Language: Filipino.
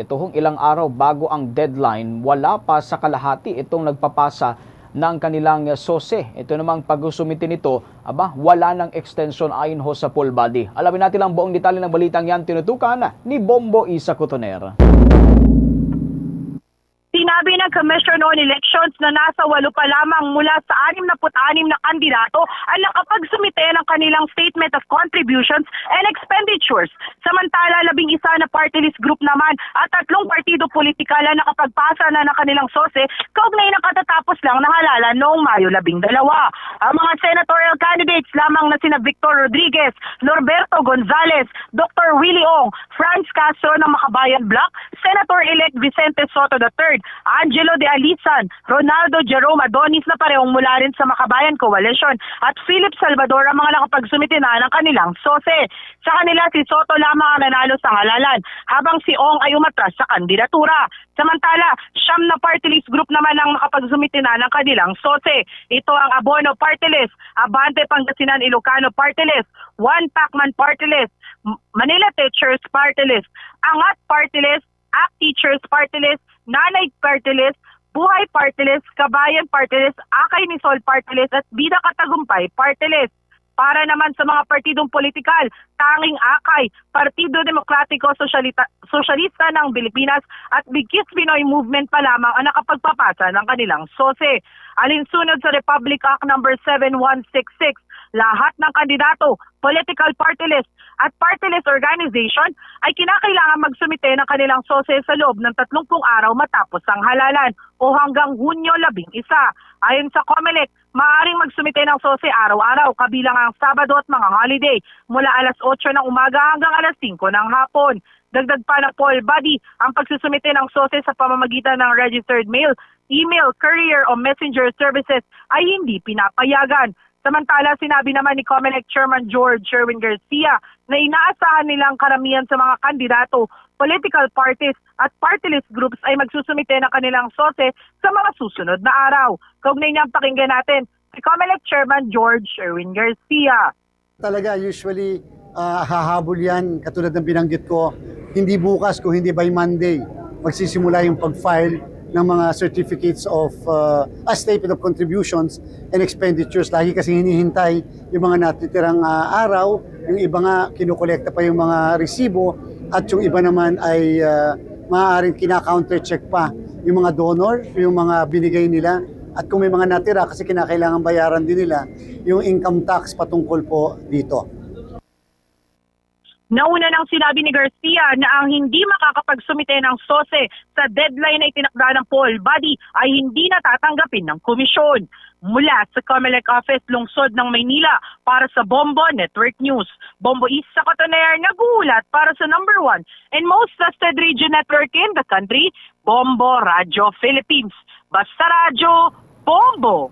Ito hong ilang araw bago ang deadline, wala pa sa kalahati itong nagpapasa ng kanilang sose. Ito namang pag-sumiti nito, aba, wala ng extension ayon ho sa full body. Alamin natin ang buong detalye ng balitang yan tinutukan ni Bombo Isa Cotoner. Sinabi ng Commission on Elections na nasa walo pa lamang mula sa 66 na kandidato ang nakapagsumite ng kanilang Statement of Contributions and Expenditures. Samantala, labing isa na party list group naman at tatlong partido politikal ang nakapagpasa na ng kanilang sose kaugnay na katatapos lang na noong Mayo labing dalawa. Ang mga senatorial candidates lamang na sina Victor Rodriguez, Norberto Gonzales, Dr. Willie Ong, Franz Castro ng Makabayan Bloc, Senator-elect Vicente Soto III, Angelo de Alisan, Ronaldo Jerome Adonis na parehong mula rin sa Makabayan Coalition at Philip Salvador ang mga nakapagsumite na ng kanilang sose. Sa kanila si Soto lamang ang nanalo sa halalan habang si Ong ay umatras sa kandidatura. Samantala, siyam na party list group naman ang nakapagsumite na ng kanilang sose. Ito ang Abono Party List, Abante Pangasinan Ilocano Party List, One Pacman Party List, Manila Teachers Party List, Angat Party List, ACT Teachers Party List, Nanay Party List, Buhay Party List, Kabayan Party List, Akay ni Sol Party List at Bida Katagumpay Party List. Para naman sa mga partidong politikal, tanging akay, Partido Demokratiko Sosyalita, Sosyalista ng Pilipinas at Bigkis Pinoy Movement pa lamang ang nakapagpapasa ng kanilang sose. Alinsunod sa Republic Act No. 7166, lahat ng kandidato, political party list at party list organization ay kinakailangan magsumite ng kanilang sose sa loob ng 30 araw matapos ang halalan o hanggang Hunyo 11. Ayon sa COMELEC, maaaring magsumite ng sose araw-araw kabilang ang Sabado at mga holiday mula alas 8 ng umaga hanggang alas 5 ng hapon. Dagdag pa ng poll body ang pagsusumite ng sose sa pamamagitan ng registered mail, email, courier o messenger services ay hindi pinapayagan. Samantala, sinabi naman ni COMELEC Chairman George Sherwin Garcia na inaasahan nilang karamihan sa mga kandidato, political parties at party list groups ay magsusumite ng kanilang sose sa mga susunod na araw. Kaugnay niyang pakinggan natin si COMELEC Chairman George Sherwin Garcia. Talaga, usually, ah, hahabol yan, katulad ng binanggit ko, hindi bukas kung hindi by Monday, magsisimula yung pag-file ng mga certificates of uh, a statement of contributions and expenditures. Lagi kasi hinihintay yung mga natitirang ah, araw, yung iba nga kinukolekta pa yung mga resibo at yung iba naman ay uh, maaaring kina-counter-check pa yung mga donor, yung mga binigay nila at kung may mga natira kasi kinakailangan bayaran din nila yung income tax patungkol po dito. Nauna nang sinabi ni Garcia na ang hindi makakapagsumite ng SOSE sa deadline na itinakda ng poll body ay hindi natatanggapin ng komisyon. Mula sa Comelec Office lungsod ng Maynila para sa Bombo Network News. Bombo Isa Cotoner nagulat para sa number one and most trusted radio network in the country, Bombo Radio Philippines. Basta Radio, Bombo!